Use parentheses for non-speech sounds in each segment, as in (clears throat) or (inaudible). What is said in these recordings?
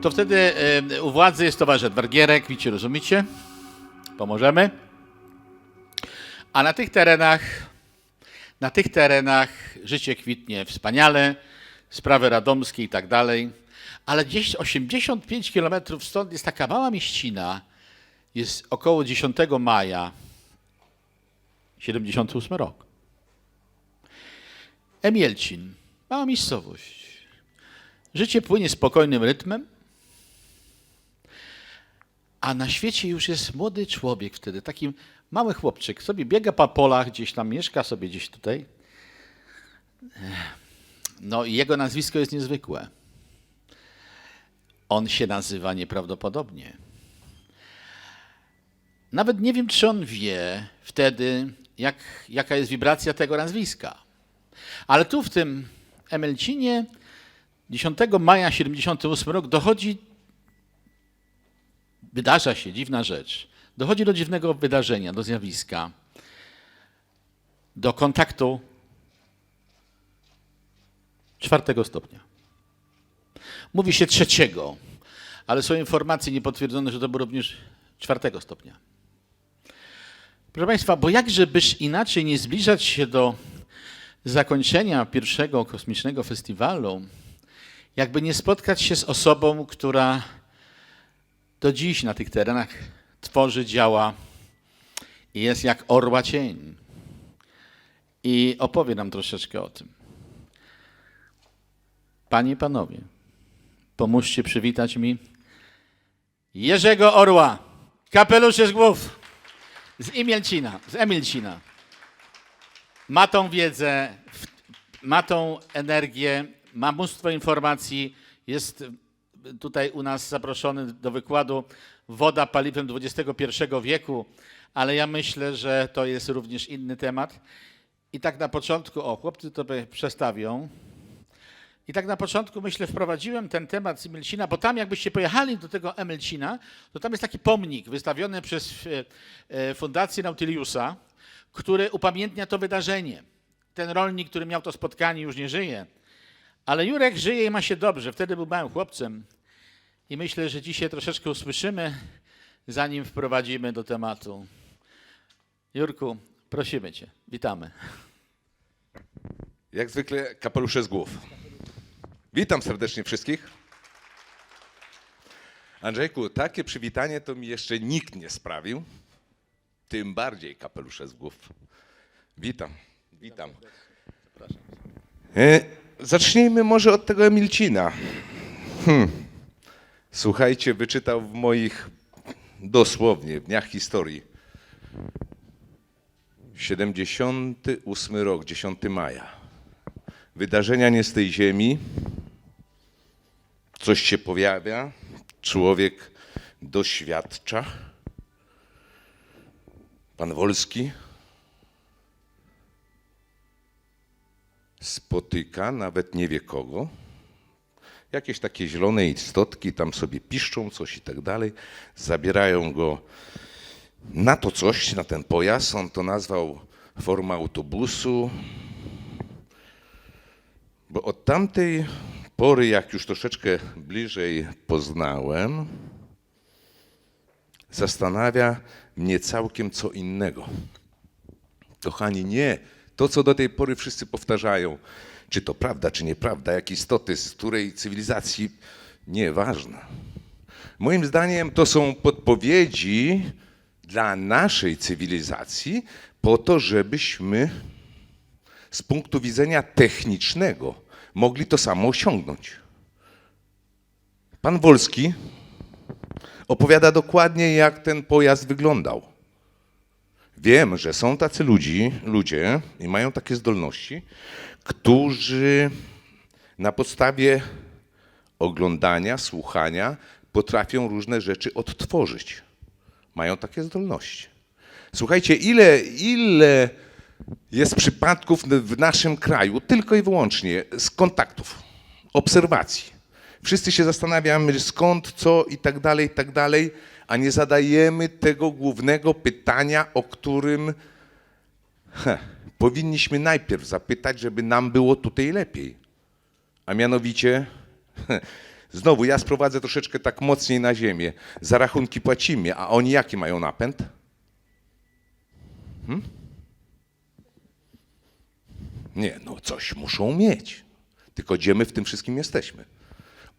to wtedy e, u władzy jest towarzysz Edward widzicie, rozumiecie? Pomożemy. A na tych terenach, na tych terenach życie kwitnie wspaniale, sprawy radomskie i tak dalej, ale gdzieś 85 kilometrów stąd jest taka mała mieścina, jest około 10 maja, 78 rok. Emielcin, mała miejscowość. Życie płynie spokojnym rytmem, a na świecie już jest młody człowiek wtedy, taki mały chłopczyk, sobie biega po polach, gdzieś tam mieszka sobie gdzieś tutaj. No i jego nazwisko jest niezwykłe. On się nazywa nieprawdopodobnie. Nawet nie wiem, czy on wie wtedy, jak, jaka jest wibracja tego nazwiska. Ale tu w tym Emelcinie 10 maja 78 rok dochodzi, wydarza się dziwna rzecz. Dochodzi do dziwnego wydarzenia, do zjawiska, do kontaktu czwartego stopnia. Mówi się trzeciego, ale są informacje niepotwierdzone, że to był również czwartego stopnia. Proszę Państwa, bo jakże byś inaczej nie zbliżać się do zakończenia pierwszego kosmicznego festiwalu, jakby nie spotkać się z osobą, która do dziś na tych terenach tworzy, działa i jest jak orła cień. I opowie nam troszeczkę o tym. Panie i panowie, pomóżcie przywitać mi Jerzego Orła, kapelusze z głów, z Imielcina, z Emilcina. Ma tą wiedzę, ma tą energię, ma mnóstwo informacji, jest tutaj u nas zaproszony do wykładu woda paliwem XXI wieku, ale ja myślę, że to jest również inny temat. I tak na początku, o, chłopcy to przestawią. I tak na początku, myślę, wprowadziłem ten temat z Emilcina, bo tam jakbyście pojechali do tego Emilcina, to tam jest taki pomnik wystawiony przez e, e, Fundację Nautiliusa, który upamiętnia to wydarzenie. Ten rolnik, który miał to spotkanie, już nie żyje, ale Jurek żyje i ma się dobrze. Wtedy był małym chłopcem i myślę, że dzisiaj troszeczkę usłyszymy, zanim wprowadzimy do tematu. Jurku, prosimy Cię, witamy. Jak zwykle kapelusze z głów. Witam serdecznie wszystkich. Andrzejku, takie przywitanie to mi jeszcze nikt nie sprawił. Tym bardziej kapelusze z głów. Witam, witam. E, zacznijmy może od tego Emilcina. Hmm. Słuchajcie, wyczytał w moich dosłownie dniach historii 78 rok, 10 maja. Wydarzenia nie z tej ziemi. Coś się pojawia, człowiek doświadcza. Pan Wolski spotyka, nawet nie wie kogo. Jakieś takie zielone istotki tam sobie piszczą coś i tak dalej. Zabierają go na to coś, na ten pojazd. On to nazwał forma autobusu. Bo od tamtej pory, jak już troszeczkę bliżej poznałem, zastanawia mnie całkiem co innego. Kochani, nie to, co do tej pory wszyscy powtarzają, czy to prawda, czy nieprawda, jak istoty, z której cywilizacji, nieważne. Moim zdaniem to są podpowiedzi dla naszej cywilizacji po to, żebyśmy z punktu widzenia technicznego mogli to samo osiągnąć. Pan Wolski opowiada dokładnie, jak ten pojazd wyglądał. Wiem, że są tacy ludzi, ludzie i mają takie zdolności, którzy na podstawie oglądania, słuchania potrafią różne rzeczy odtworzyć. Mają takie zdolności. Słuchajcie, ile, ile jest przypadków w naszym kraju tylko i wyłącznie z kontaktów, obserwacji. Wszyscy się zastanawiamy skąd, co i tak dalej, i tak dalej, a nie zadajemy tego głównego pytania, o którym heh, powinniśmy najpierw zapytać, żeby nam było tutaj lepiej. A mianowicie, Znowu, ja sprowadzę troszeczkę tak mocniej na ziemię. Za rachunki płacimy, a oni jaki mają napęd? Hmm? Nie, no coś muszą mieć. Tylko gdzie my w tym wszystkim jesteśmy?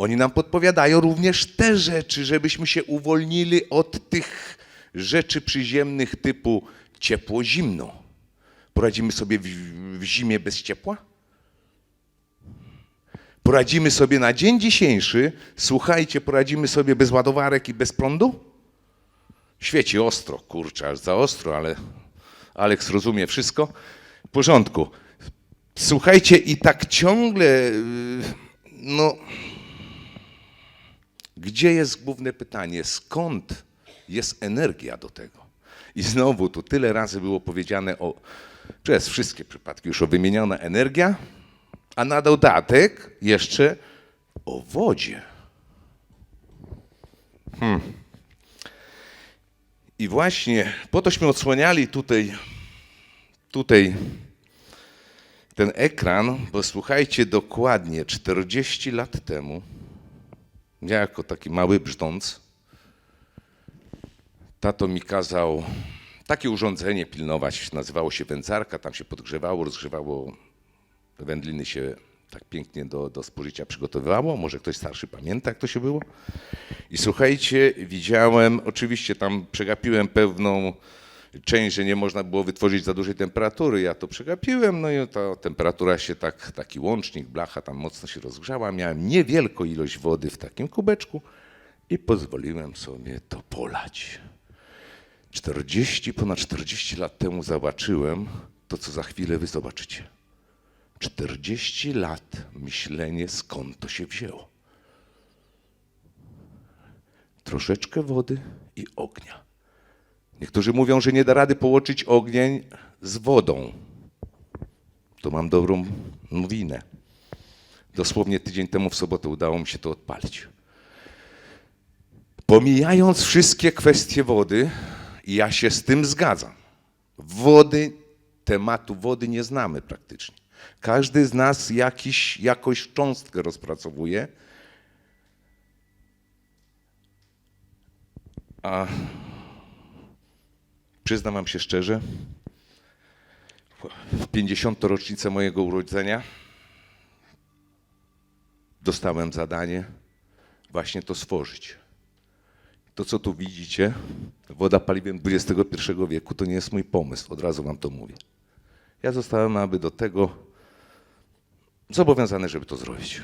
Oni nam podpowiadają również te rzeczy, żebyśmy się uwolnili od tych rzeczy przyziemnych typu ciepło-zimno. Poradzimy sobie w, w zimie bez ciepła? Poradzimy sobie na dzień dzisiejszy, słuchajcie, poradzimy sobie bez ładowarek i bez prądu? Świeci ostro, kurczę, aż za ostro, ale Aleks rozumie wszystko. W porządku. Słuchajcie, i tak ciągle, yy, no, gdzie jest główne pytanie? Skąd jest energia do tego? I znowu tu tyle razy było powiedziane o, przez wszystkie przypadki już o wymieniona energia, a na dodatek jeszcze o wodzie. Hmm. I właśnie po tośmy odsłaniali tutaj, tutaj ten ekran, bo słuchajcie, dokładnie 40 lat temu, ja jako taki mały brzdąc, tato mi kazał takie urządzenie pilnować, nazywało się wędzarka, tam się podgrzewało, rozgrzewało, wędliny się tak pięknie do, do spożycia przygotowywało, może ktoś starszy pamięta, jak to się było. I słuchajcie, widziałem, oczywiście tam przegapiłem pewną część, że nie można było wytworzyć za dużej temperatury, ja to przegapiłem, no i ta temperatura się tak, taki łącznik, blacha tam mocno się rozgrzała, miałem niewielką ilość wody w takim kubeczku i pozwoliłem sobie to polać. 40, ponad 40 lat temu zobaczyłem to, co za chwilę wy zobaczycie. 40 lat myślenie, skąd to się wzięło. Troszeczkę wody i ognia. Niektórzy mówią, że nie da rady połączyć ogień z wodą. To mam dobrą nowinę. Dosłownie tydzień temu w sobotę udało mi się to odpalić. Pomijając wszystkie kwestie wody, ja się z tym zgadzam. Wody, tematu wody nie znamy praktycznie. Każdy z nas jakiś, jakąś cząstkę rozpracowuje. A przyznam wam się szczerze, w 50. rocznicę mojego urodzenia dostałem zadanie właśnie to stworzyć. To, co tu widzicie, woda paliwem XXI wieku, to nie jest mój pomysł, od razu wam to mówię. Ja zostałem aby do tego zobowiązany, żeby to zrobić.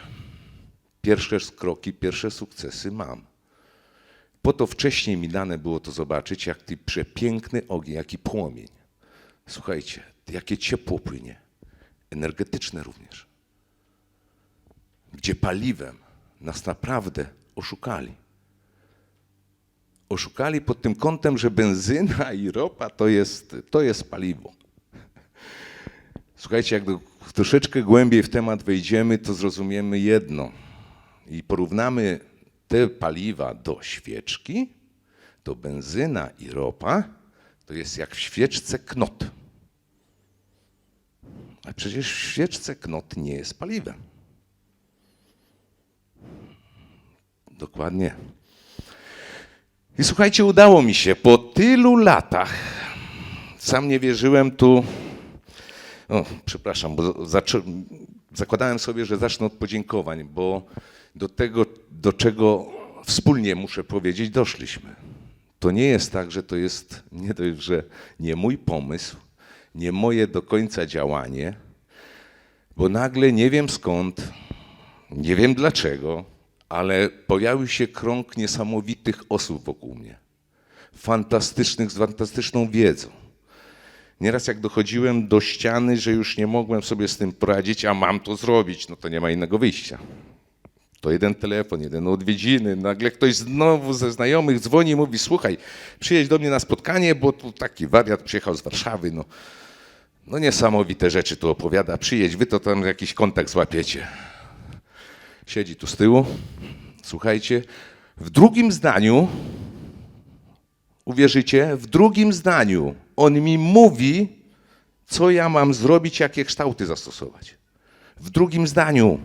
Pierwsze kroki, pierwsze sukcesy mam. Po to wcześniej mi dane było to zobaczyć, jak ty przepiękny ogień, jaki płomień. Słuchajcie, jakie ciepło płynie, energetyczne również. Gdzie paliwem nas naprawdę oszukali. Oszukali pod tym kątem, że benzyna i ropa to jest, to jest paliwo. Słuchajcie, jak do, troszeczkę głębiej w temat wejdziemy, to zrozumiemy jedno i porównamy te paliwa do świeczki, to benzyna i ropa to jest jak w świeczce knot. A przecież w świeczce knot nie jest paliwem. Dokładnie. I słuchajcie, udało mi się po tylu latach. Sam nie wierzyłem tu. O, przepraszam, bo zaczę... zakładałem sobie, że zacznę od podziękowań, bo do tego, do czego wspólnie muszę powiedzieć, doszliśmy. To nie jest tak, że to jest nie dość, że nie mój pomysł, nie moje do końca działanie, bo nagle nie wiem skąd, nie wiem dlaczego, ale pojawił się krąg niesamowitych osób wokół mnie. Fantastycznych, z fantastyczną wiedzą. Nieraz jak dochodziłem do ściany, że już nie mogłem sobie z tym poradzić, a mam to zrobić, no to nie ma innego wyjścia. To jeden telefon, jeden odwiedziny, nagle ktoś znowu ze znajomych dzwoni i mówi, słuchaj, przyjedź do mnie na spotkanie, bo tu taki wariat przyjechał z Warszawy, no, no niesamowite rzeczy tu opowiada, przyjedź, wy to tam jakiś kontakt złapiecie. Siedzi tu z tyłu, słuchajcie, w drugim zdaniu, uwierzycie, w drugim zdaniu on mi mówi, co ja mam zrobić, jakie kształty zastosować. W drugim zdaniu.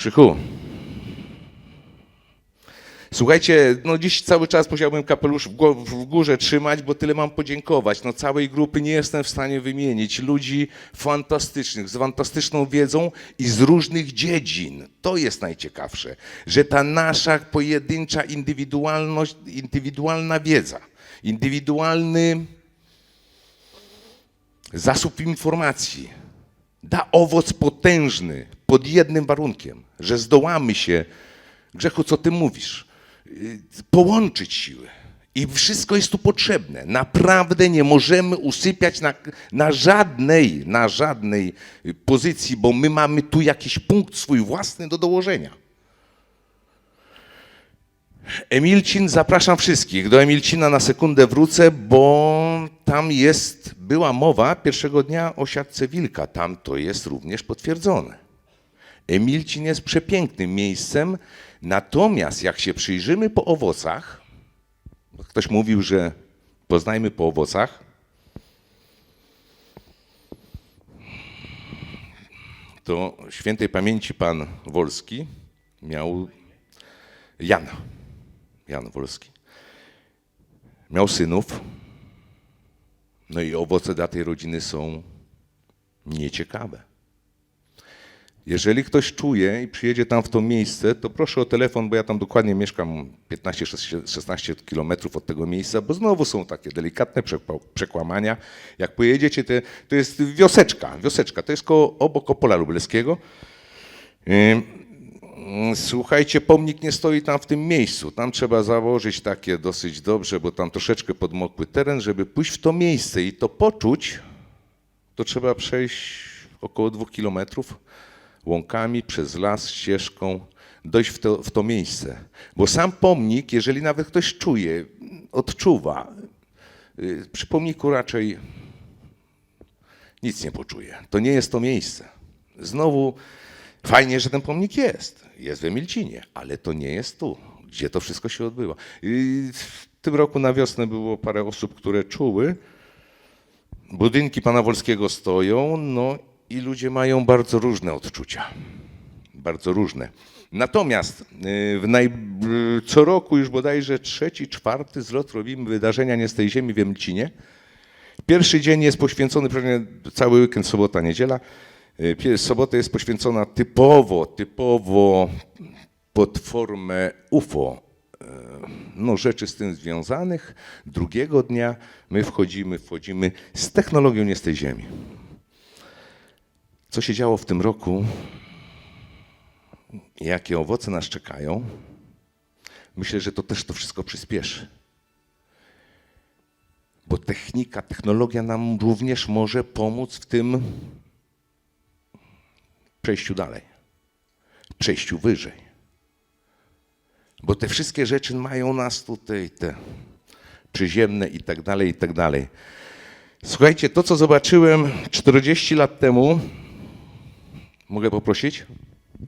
Krzychu, Słuchajcie, no dziś cały czas musiałbym kapelusz w, górze trzymać, bo tyle mam podziękować. No całej grupy nie jestem w stanie wymienić. Ludzi fantastycznych, z fantastyczną wiedzą i z różnych dziedzin. To jest najciekawsze, że ta nasza pojedyncza indywidualność, indywidualna wiedza, indywidualny zasób informacji da owoc potężny pod jednym warunkiem, że zdołamy się, Grzechu, co ty mówisz, y, połączyć siły. I wszystko jest tu potrzebne. Naprawdę nie możemy usypiać na, na żadnej, na żadnej pozycji, bo my mamy tu jakiś punkt swój własny do dołożenia. Emilcin, zapraszam wszystkich. Do Emilcina na sekundę wrócę, bo tam jest, była mowa pierwszego dnia o siatce wilka. Tam to jest również potwierdzone. Emilcin jest przepięknym miejscem, natomiast jak się przyjrzymy po owocach, ktoś mówił, że poznajmy po owocach, to świętej pamięci pan Wolski miał Jan. Jan Wolski. Miał synów. No i owoce dla tej rodziny są nieciekawe. Jeżeli ktoś czuje i przyjedzie tam w to miejsce, to proszę o telefon, bo ja tam dokładnie mieszkam 15-16 kilometrów od tego miejsca, bo znowu są takie delikatne przekła- przekłamania. Jak pojedziecie, to, to jest wioseczka, wioseczka, to jest koło, obok Opola Lubelskiego. Ym, Słuchajcie, pomnik nie stoi tam w tym miejscu. Tam trzeba założyć takie dosyć dobrze, bo tam troszeczkę podmokły teren, żeby pójść w to miejsce i to poczuć, to trzeba przejść około dwóch kilometrów łąkami, przez las, ścieżką, dojść w to, w to miejsce. Bo sam pomnik, jeżeli nawet ktoś czuje, odczuwa, y, przy pomniku raczej nic nie poczuje. To nie jest to miejsce. Znowu fajnie, że ten pomnik jest. Jest w Emilcinie, ale to nie jest tu, gdzie to wszystko się odbywa. I w tym roku na wiosnę było parę osób, które czuły. Budynki pana Wolskiego stoją, no i ludzie mają bardzo różne odczucia. Bardzo różne. Natomiast y, w naj... y, co roku już bodajże trzeci, czwarty zlot robimy wydarzenia Nie z tej ziemi w Emilcinie. Pierwszy dzień jest poświęcony, cały weekend, sobota, niedziela. Y, Sobota jest poświęcona typowo, typowo pod formę UFO. y, No, rzeczy z tym związanych. Drugiego dnia my wchodzimy, wchodzimy z technologią nie z tej ziemi. Co się działo w tym roku? Jakie owoce nas czekają? Myślę, że to też to wszystko przyspieszy bo technika, technologia nam również może pomóc w tym przejściu dalej, przejściu wyżej. Bo te wszystkie rzeczy mają nas tutaj, te przyziemne i tak dalej, i tak dalej. Słuchajcie, to co zobaczyłem 40 lat temu, mogę poprosić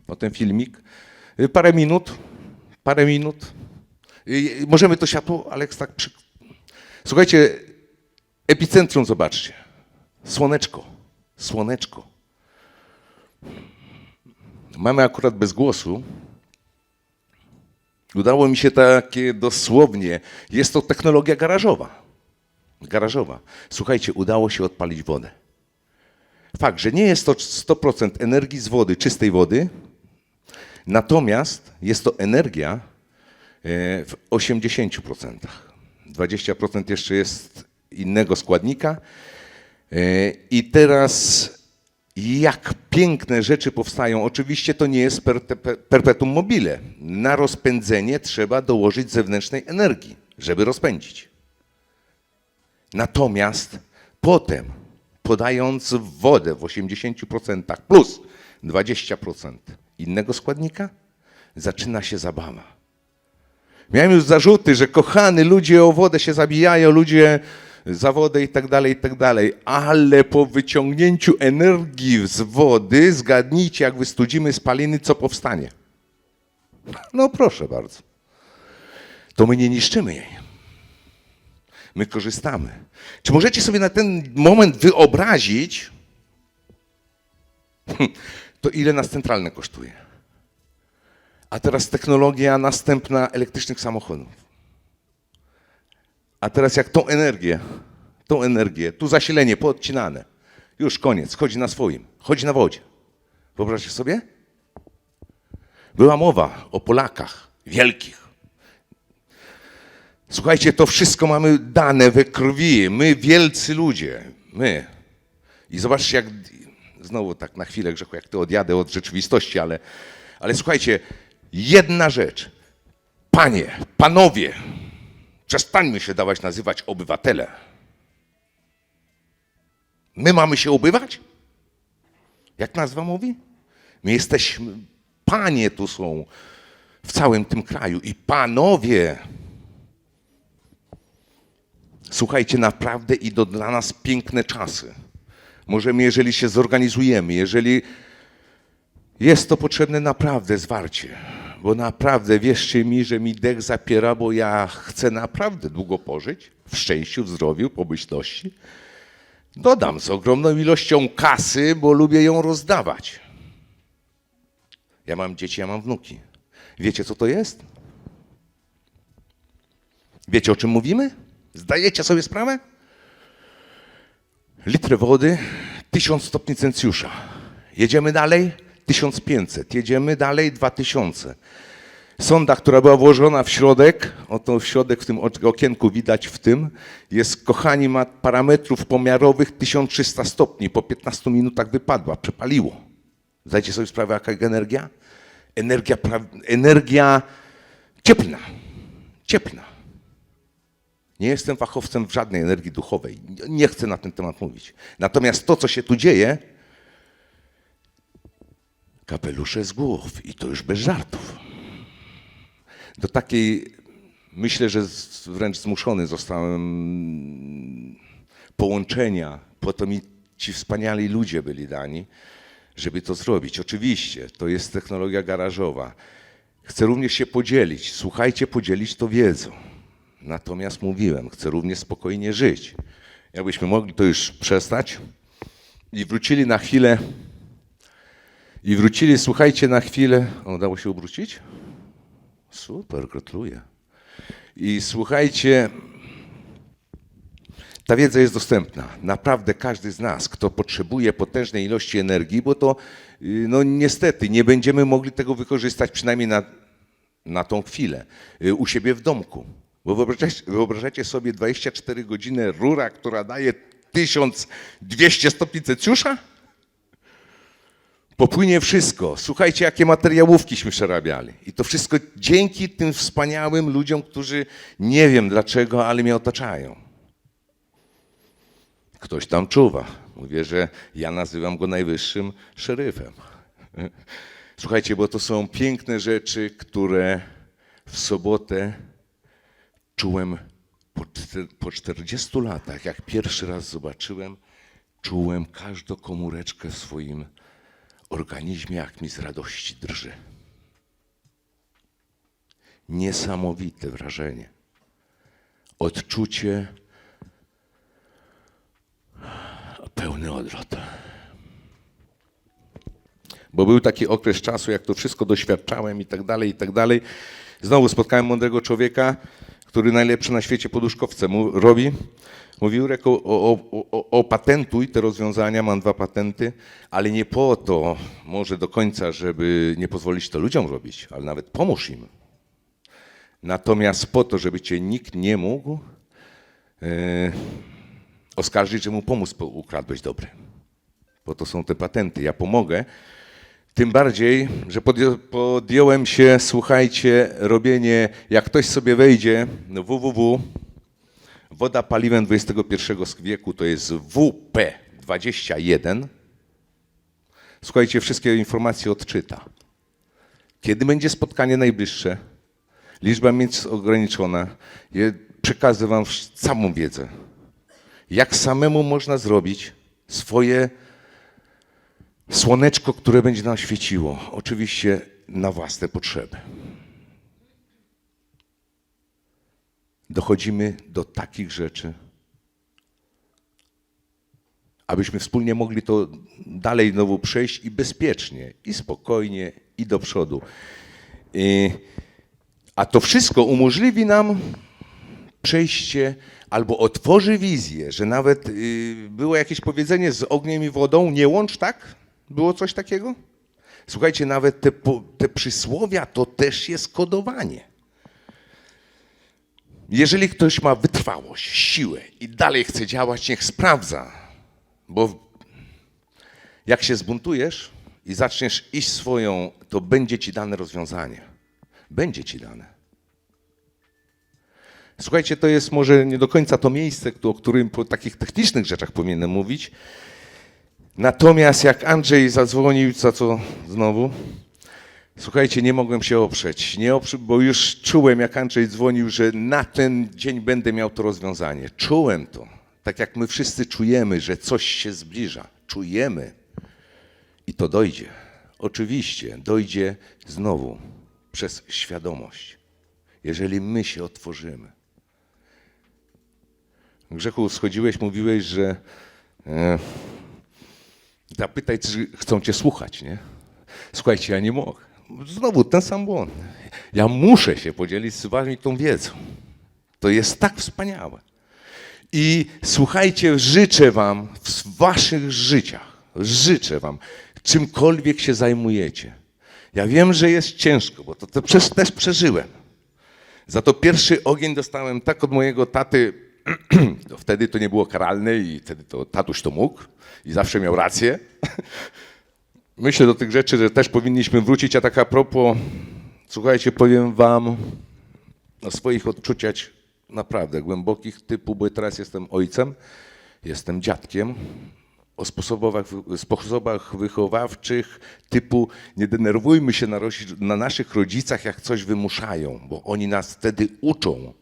o ten filmik, Y, parę minut, parę minut. Y, Możemy to światło, Aleks, tak przy, Słuchajcie, epicentrum zobaczcie. Słoneczko. Słoneczko. Mamy akurat bez głosu. Udało mi się takie dosłownie. Jest to technologia garażowa. Garażowa. Słuchajcie, udało się odpalić wodę. Fakt, że nie jest to 100% energii z wody, czystej wody, natomiast jest to energia e, w 80%. 20% jeszcze jest innego składnika. E, I teraz jak piękne rzeczy powstają. Oczywiście to nie jest per, per- perpetuum mobile. Na rozpędzenie trzeba dołożyć zewnętrznej energii, żeby rozpędzić. Natomiast potem, podając wodę w 80% plus 20% innego składnika, zaczyna się zabawa. Miałem już zarzuty, że kochany, ludzie o wodę się zabijają, ludzie za wodę i tak dalej, i tak dalej. Ale po wyciągnięciu energii z wody, zgadnijcie, jak wystudzimy spaliny, co powstanie. No proszę bardzo. To my nie niszczymy jej. My korzystamy. Czy możecie sobie na ten moment wyobrazić, (laughs) to ile nas centralne kosztuje? A teraz technologia następna elektrycznych samochodów. A teraz jak tą energię, tą energię, tu zasilenie poodcinane, już koniec, chodzi na swoim, chodzi na wodzie. Wyobraźcie sobie? Była mowa o Polakach wielkich. Słuchajcie, to wszystko mamy dane we krwi. My, wielcy ludzie, my. I zobaczcie, jak znowu tak na chwilę, Grzechu, jak to odjadę od rzeczywistości, ale, ale słuchajcie, jedna rzecz. Panie, panowie, przestańmy się dawać nazywać obywatele. My mamy się obywać? Jak nazwa mówi? My jesteśmy, panie tu są w całym tym kraju i panowie. Słuchajcie, naprawdę idą dla nas piękne czasy. Możemy, jeżeli się zorganizujemy, jeżeli jest to potrzebne naprawdę zwarcie, bo naprawdę wierzcie mi, że mi dech zapiera, bo ja chcę naprawdę długo pożyć w szczęściu, w zdrowiu, pomyślności. Dodam z ogromną ilością kasy, bo lubię ją rozdawać. Ja mam dzieci, ja mam wnuki. Wiecie, co to jest? Wiecie, o czym mówimy? Zdajecie sobie sprawę? Litr wody, 1000 stopni Celsjusza. Jedziemy dalej, 1500. Jedziemy dalej, 2000. Sonda, która była włożona w środek, oto w środek w tym okienku widać w tym, jest, kochani, ma parametrów pomiarowych 1300 stopni. Po 15 minutach wypadła, przepaliło. Zdajcie sobie sprawę, jaka jest energia? Energia, energia cieplna. Cieplna. Nie jestem fachowcem w żadnej energii duchowej. Nie chcę na ten temat mówić. Natomiast to, co się tu dzieje, kapelusze z głów i to już bez żartów. Do takiej, myślę, że wręcz zmuszony zostałem połączenia, po to mi ci wspaniali ludzie byli dani, żeby to zrobić. Oczywiście, to jest technologia garażowa. Chcę również się podzielić. Słuchajcie, podzielić to wiedzą. Natomiast mówiłem, chcę również spokojnie żyć. Jakbyśmy mogli to już przestać i wrócili na chwilę. I wrócili, słuchajcie, na chwilę. O, udało się obrócić? Super, gratuluję. I słuchajcie, ta wiedza jest dostępna. Naprawdę każdy z nas, kto potrzebuje potężnej ilości energii, bo to y, no niestety nie będziemy mogli tego wykorzystać przynajmniej na, na tą chwilę y, u siebie w domku. Bo wyobrażacie, wyobrażacie sobie 24 godziny rura, która daje 1200 stopni Celsjusza? Popłynie wszystko. Słuchajcie, jakie materiałówkiśmy przerabiali. I to wszystko dzięki tym wspaniałym ludziom, którzy nie wiem dlaczego, ale mnie otaczają. Ktoś tam czuwa. Mówię, że ja nazywam go najwyższym szeryfem. Słuchajcie, bo to są piękne rzeczy, które w sobotę czułem po, czter- po 40 latach, jak pierwszy raz zobaczyłem, czułem każdą komóreczkę w swoim organizmie, jak mi z radości drży. Niesamowite wrażenie. Odczucie pełny odwrót. Bo był taki okres czasu, jak to wszystko doświadczałem i tak dalej, i tak dalej. Znowu spotkałem mądrego człowieka, który najlepsze na świecie poduszkowce mu robi. Mówił Jurek, o, o, o, patentuj te rozwiązania, mam dwa patenty, ale nie po to może do końca, żeby nie pozwolić to ludziom robić, ale nawet pomóż im. Natomiast po to, żeby cię nikt nie mógł e, oskarżyć, że mu pomóc po- ukradłeś dobry. Bo to są te patenty. Ja pomogę. Tym bardziej, że podjąłem się, słuchajcie, robienie, jak ktoś sobie wejdzie no www, woda paliwem XXI wieku to jest WP21. Słuchajcie, wszystkie informacje odczyta. Kiedy będzie spotkanie najbliższe? Liczba miejsc ograniczona. Przekażę wam całą wiedzę. Jak samemu można zrobić swoje słoneczko, które będzie nam świeciło. Oczywiście na własne potrzeby. Dochodzimy do takich rzeczy, abyśmy wspólnie mogli to dalej znowu przejść i bezpiecznie, i spokojnie, i do przodu. I, a to wszystko umożliwi nam przejście albo otworzy wizję, że nawet y, było jakieś powiedzenie z ogniem i wodą, nie łącz tak? Było coś takiego? Słuchajcie, nawet te, te przysłowia to też jest kodowanie. Jeżeli ktoś ma wytrwałość, siłę i dalej chce działać, niech sprawdza. Bo jak się zbuntujesz i zaczniesz iść swoją, to będzie ci dane rozwiązanie. Będzie ci dane. Słuchajcie, to jest może nie do końca to miejsce, o którym po takich technicznych rzeczach powinienem mówić. Natomiast jak Andrzej zadzwonił, za co znowu? Słuchajcie, nie mogłem się oprzeć, nie oprzeć, bo już czułem, jak Andrzej dzwonił, że na ten dzień będę miał to rozwiązanie. Czułem to. Tak jak my wszyscy czujemy, że coś się zbliża. Czujemy. I to dojdzie. Oczywiście dojdzie znowu przez świadomość. Jeżeli my się otworzymy. Grzechu, schodziłeś, mówiłeś, że e, zapytaj, czy chcą cię słuchać, nie? Słuchajcie, ja nie mogę. Znowu ten sam błąd. Ja muszę się podzielić z wami tą wiedzą. To jest tak wspaniałe. I słuchajcie, życzę wam w waszych życiach, życzę wam, czymkolwiek się zajmujecie. Ja wiem, że jest ciężko, bo to, to przecież też przeżyłem. Za to pierwszy ogień dostałem tak od mojego taty, (clears throat) wtedy to nie było karalne i wtedy to tatuś to mógł i zawsze miał rację. (laughs) Myślę do tych rzeczy, że też powinniśmy wrócić, a tak a propos, słuchajcie, powiem wam o swoich odczuciach naprawdę głębokich typu, bo teraz jestem ojcem, jestem dziadkiem, o sposobach, sposobach wychowawczych typu nie denerwujmy się na, na naszych rodzicach, jak coś wymuszają, bo oni nas wtedy uczą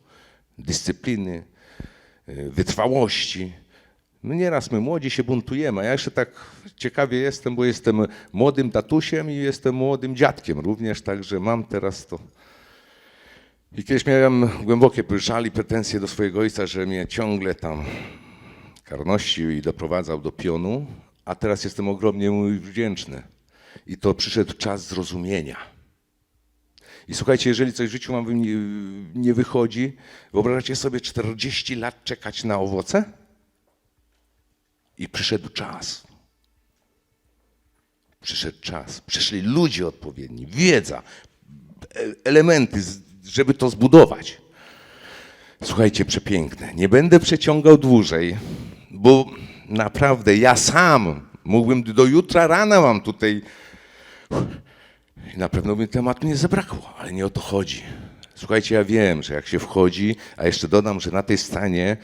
dyscypliny, y, wytrwałości. No nieraz my młodzi się buntujemy, a ja jeszcze tak ciekawie jestem, bo jestem młodym tatusiem i jestem młodym dziadkiem również, także mam teraz to. I kiedyś miałem głębokie żal i pretensje do swojego ojca, że mnie ciągle tam karnościł i doprowadzał do pionu, a teraz jestem ogromnie mu wdzięczny. I to przyszedł czas zrozumienia. I słuchajcie, jeżeli coś w życiu mam nie, nie wychodzi, wyobrażacie sobie 40 lat czekać na owoce? I przyszedł czas. Przyszedł czas. Przyszli ludzie odpowiedni, wiedza, e- elementy, żeby to zbudować. Słuchajcie, przepiękne. Nie będę przeciągał dłużej, bo naprawdę ja sam mógłbym do jutra rana mam tutaj. Na pewno by tematu nie zabrakło, ale nie o to chodzi. Słuchajcie, ja wiem, że jak się wchodzi, a jeszcze dodam, że na tej scenie,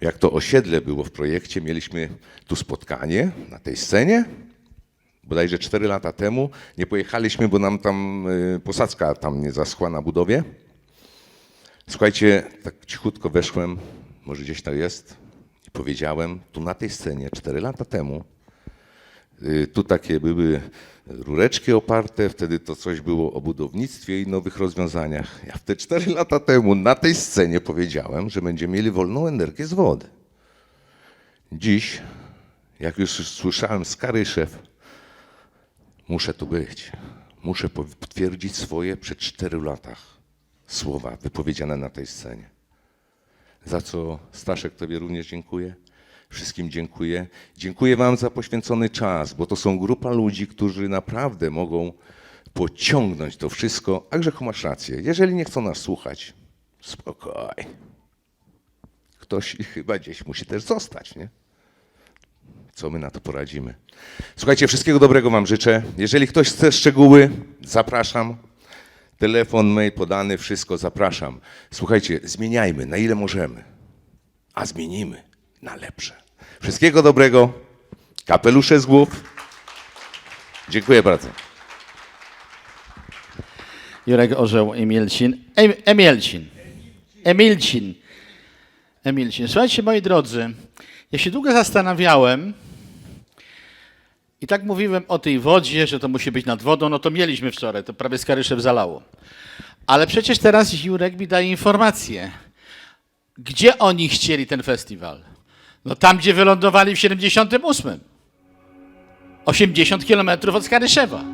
jak to osiedle było w projekcie, mieliśmy tu spotkanie na tej scenie, bodajże 4 lata temu. Nie pojechaliśmy, bo nam tam y, posadzka tam nie zaschła na budowie. Słuchajcie, tak cichutko weszłem, może gdzieś to jest, i powiedziałem, tu na tej scenie 4 lata temu, tu takie były rureczki oparte, wtedy to coś było o budownictwie i nowych rozwiązaniach. Ja wtedy 4 (laughs) lata temu na tej scenie powiedziałem, że będziemy mieli wolną energię z wody. Dziś, jak już słyszałem z Karyszew, muszę tu być. Muszę potwierdzić swoje przed 4 latach słowa wypowiedziane na tej scenie. Za co Staszek Tobie również dziękuję. Wszystkim dziękuję. Dziękuję Wam za poświęcony czas, bo to są grupa ludzi, którzy naprawdę mogą pociągnąć to wszystko. A Grzechu masz rację. Jeżeli nie chcą nas słuchać, spokoj. Ktoś chyba gdzieś musi też zostać, nie? Co my na to poradzimy? Słuchajcie, wszystkiego dobrego Wam życzę. Jeżeli ktoś chce szczegóły, zapraszam. Telefon, mail podany, wszystko zapraszam. Słuchajcie, zmieniajmy na ile możemy, a zmienimy na lepsze. Wszystkiego dobrego. Kapelusze z głów. Dziękuję bardzo. Jurek Orzeł Emilcin. Em, Emilcin. Emilcin. Emilcin. Słuchajcie, moi drodzy, ja się długo zastanawiałem i tak mówiłem o tej wodzie, że to musi być nad wodą, no to mieliśmy wczoraj, to prawie Skaryszew zalało. Ale przecież teraz Jurek mi daje informację. Gdzie oni chcieli ten festiwal? No tam, gdzie wylądowali w 78. 80 kilometrów od Skaryszewa.